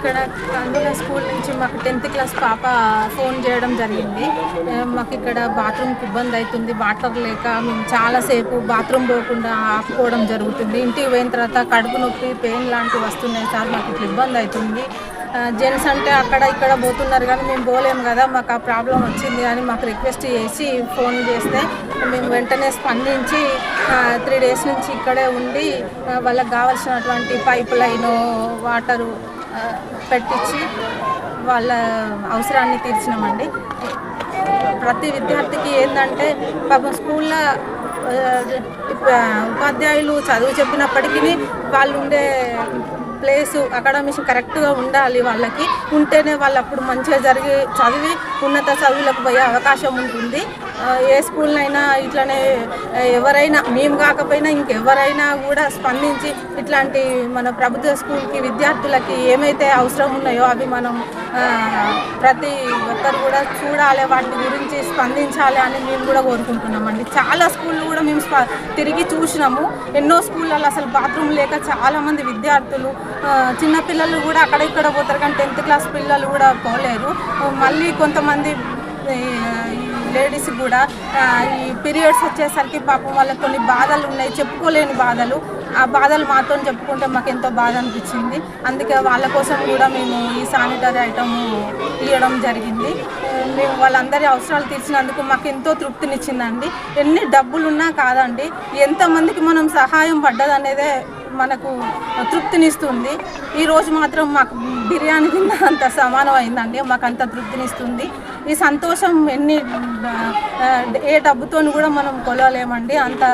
ఇక్కడ కందుల స్కూల్ నుంచి మాకు టెన్త్ క్లాస్ పాప ఫోన్ చేయడం జరిగింది. మాకు ఇక్కడ బాత్రూమ్కి ఇబ్బంది అవుతుంది వాటర్ లేక మేము చాలాసేపు బాత్రూమ్ పోకుండా ఆపుకోవడం జరుగుతుంది. ఇంటికి పోయిన తర్వాత కడుపు నొప్పి పెయిన్ లాంటివి వస్తున్నాయి సార్. మాకు ఇట్లా ఇబ్బంది అవుతుంది. జెంట్స్ అంటే అక్కడ ఇక్కడ పోతున్నారు కానీ మేము పోలేము కదా మాకు ఆ ప్రాబ్లం వచ్చింది అని మాకు రిక్వెస్ట్ చేసి ఫోన్ చేస్తే మేము వెంటనే స్పందించి త్రీ డేస్ నుంచి ఇక్కడే ఉండి వాళ్ళకి కావాల్సినటువంటి పైప్ లైన్ వాటరు పెట్టించి వాళ్ళ అవసరాన్ని తీర్చినామండి. ప్రతి విద్యార్థికి ఏంటంటే పాపం స్కూల్లో ఉపాధ్యాయులు చదువు చెప్పినప్పటికీ వాళ్ళు ఉండే ప్లేసు అకాడమిక్స్ కరెక్ట్గా ఉండాలి వాళ్ళకి. ఉంటేనే వాళ్ళు అప్పుడు మంచిగా జరిగి చదివి ఉన్నత చదువులకు పోయే అవకాశం ఉంటుంది. ఏ స్కూల్నైనా ఇట్లనే ఎవరైనా మేము కాకపోయినా ఇంకెవరైనా కూడా స్పందించి ఇట్లాంటి మన ప్రభుత్వ స్కూల్కి విద్యార్థులకి ఏమైతే అవసరం ఉన్నాయో అవి మనం ప్రతి ఒక్కరు కూడా చూడాలి వాటి గురించి స్పందించాలి అని మేము కూడా కోరుకుంటున్నామండి. చాలా స్కూళ్ళు కూడా మేము స్ప- తిరిగి చూసినాము. ఎన్నో స్కూళ్ళల్లో అసలు బాత్రూమ్ లేక చాలామంది విద్యార్థులు చిన్నపిల్లలు కూడా అక్కడ ఇక్కడ పోతారు కానీ టెన్త్ క్లాస్ పిల్లలు కూడా పోలేరు. మళ్ళీ కొంతమంది ఈ లేడీస్ కూడా ఈ పీరియడ్స్ వచ్చేసరికి పాపం వాళ్ళకి కొన్ని బాధలు ఉన్నాయి చెప్పుకోలేని బాధలు. ఆ బాధలు మాతో చెప్పుకుంటే మాకు ఎంతో బాధ అనిపించింది. అందుకే వాళ్ళ కోసం కూడా మేము ఈ శానిటరీ ఐటమ్ ఇవ్వడం జరిగింది. మేము వాళ్ళందరి అవసరాలు తీర్చినందుకు మాకు ఎంతో తృప్తినిచ్చిందండి. ఎన్ని డబ్బులున్నా కాదండి ఎంతమందికి మనం సహాయం పడ్డదనేదే మనకు తృప్తినిస్తుంది. ఈరోజు మాత్రం మాకు బిర్యానీ తిన్న అంత సమానం అయిందండి. మాకు అంత తృప్తినిస్తుంది. ఈ సంతోషం ఎన్ని ఏ డబ్బుతో కూడా మనం కొలవలేమండి. అంత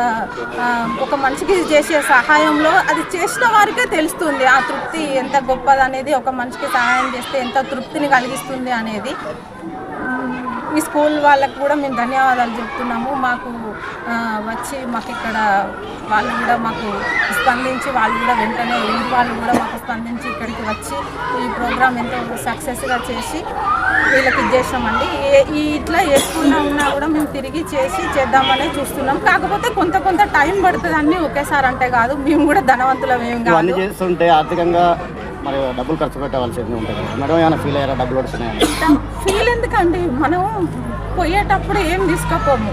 ఒక మనిషికి చేసే సహాయంలో అది చేసిన వారికే తెలుస్తుంది ఆ తృప్తి ఎంత గొప్పదనేది. ఒక మనిషికి సహాయం చేస్తే ఎంత తృప్తిని కలిగిస్తుంది అనేది. ఈ స్కూల్ వాళ్ళకు కూడా మేము ధన్యవాదాలు చెప్తున్నాము. మాకు వచ్చి మాకు ఇక్కడ వాళ్ళు కూడా మాకు స్పందించి వాళ్ళు కూడా వెంటనే వాళ్ళు కూడా మాకు స్పందించి ఇక్కడికి వచ్చి ఈ ప్రోగ్రామ్ ఎంతో సక్సెస్గా చేసి వీళ్ళకి ఇచ్చేసామండి. ఏ ఈ ఇట్లా ఏ స్కూల్లో ఉన్నా కూడా మేము తిరిగి చేసి చేద్దామనే చూస్తున్నాం. కాకపోతే కొంత కొంత టైం పడుతుంది అన్నీ ఒకేసారి అంటే కాదు. మేము కూడా ధనవంతులం ఏం కాదు. చేస్తుంటే ఆర్థికంగా మరి డబ్బులు ఖర్చు పెట్టవలసింది ఉంటుంది మేడం ఏమైనా ఫీల్ అయ్యారా? డబ్బులు వస్తున్నాయని ఫీల్ ఎందుకండి? మనం పోయేటప్పుడు ఏం తీసుకపోము.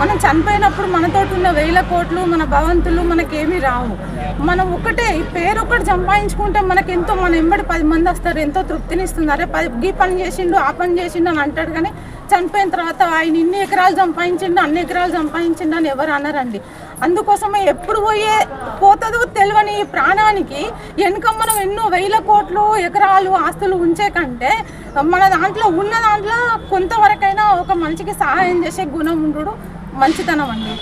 మనం చనిపోయినప్పుడు మనతో ఉన్న వేల కోట్లు మన భవంతులు మనకేమీ రావు. మనం ఒకటే పేరు ఒకటి సంపాదించుకుంటే మనకి ఎంతో మన ఎంబడి పది మంది వస్తారు ఎంతో తృప్తినిస్తుంది. అరే పది గీ పని చేసిండు ఆ పని చేసిండు అని అంటాడు కానీ చనిపోయిన తర్వాత ఆయన ఇన్ని ఎకరాలు సంపాదించిండు అన్ని ఎకరాలు సంపాదించిండు అని ఎవరు అనరండి. అందుకోసమే ఎప్పుడు పోయే పోతుందో తెలియని ఈ ప్రాణానికి వెనుక మనం ఎన్నో వేల కోట్లు ఎకరాలు ఆస్తులు ఉంచే కంటే మన దాంట్లో ఉన్న దాంట్లో కొంతవరకైనా ఒక మనిషికి సహాయం చేసే గుణం ఉండడు మంచితనం అండి.